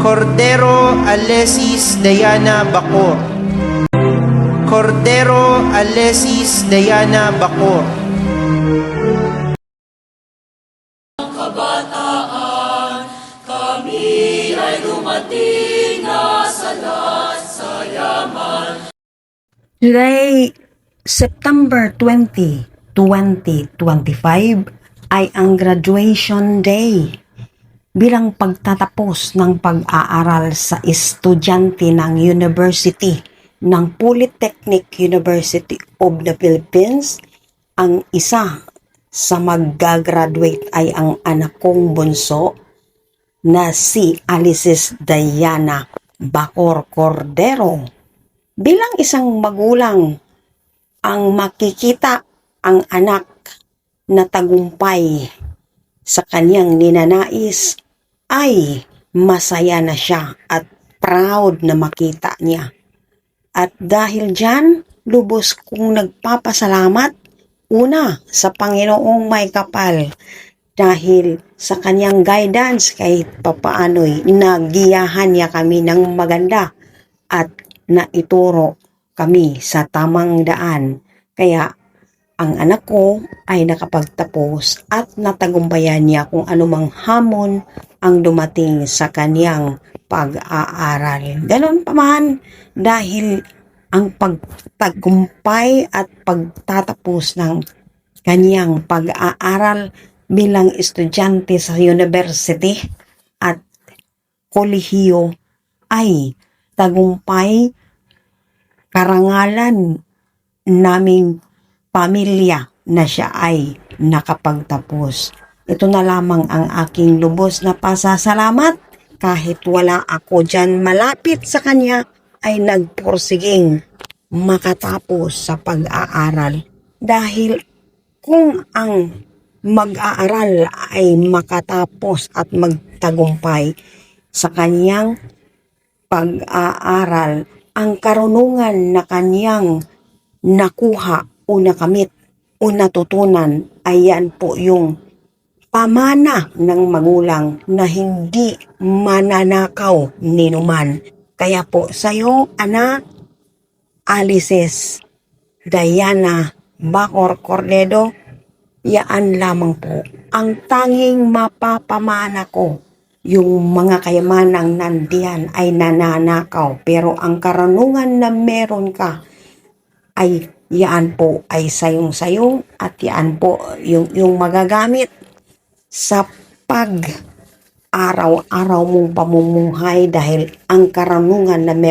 Cordero Alesis Diana Bacor. Cordero Alesis Diana Bacor. Today, September 20, 2025 ay ang graduation day bilang pagtatapos ng pag-aaral sa estudyante ng University ng Polytechnic University of the Philippines. Ang isa sa maggagraduate ay ang anak kong bunso na si Alices Diana Bacor Cordero bilang isang magulang ang makikita ang anak na tagumpay sa kanyang ninanais ay masaya na siya at proud na makita niya. At dahil dyan, lubos kong nagpapasalamat una sa Panginoong may kapal dahil sa kanyang guidance kahit papaano'y nagiyahan niya kami ng maganda at naituro kami sa tamang daan. Kaya ang anak ko ay nakapagtapos at natagumpayan niya kung anumang hamon ang dumating sa kanyang pag-aaral. Ganon pa man dahil ang pagtagumpay at pagtatapos ng kanyang pag-aaral bilang estudyante sa university at kolehiyo ay tagumpay karangalan naming pamilya na siya ay nakapagtapos. Ito na lamang ang aking lubos na pasasalamat kahit wala ako dyan malapit sa kanya ay nagporsiging makatapos sa pag-aaral. Dahil kung ang mag-aaral ay makatapos at magtagumpay sa kanyang pag-aaral, ang karunungan na kanyang nakuha o nakamit o natutunan ay yan po yung pamana ng magulang na hindi mananakaw ni numan. Kaya po sa'yo, anak, Alices, Diana, Bacor Cordedo, yaan lamang po ang tanging mapapamana ko. Yung mga kayamanang nandiyan ay nananakaw pero ang karanungan na meron ka ay yaan po ay sayong sayo at yaan po yung, yung magagamit sa pag araw-araw mong pamumuhay dahil ang karanungan na meron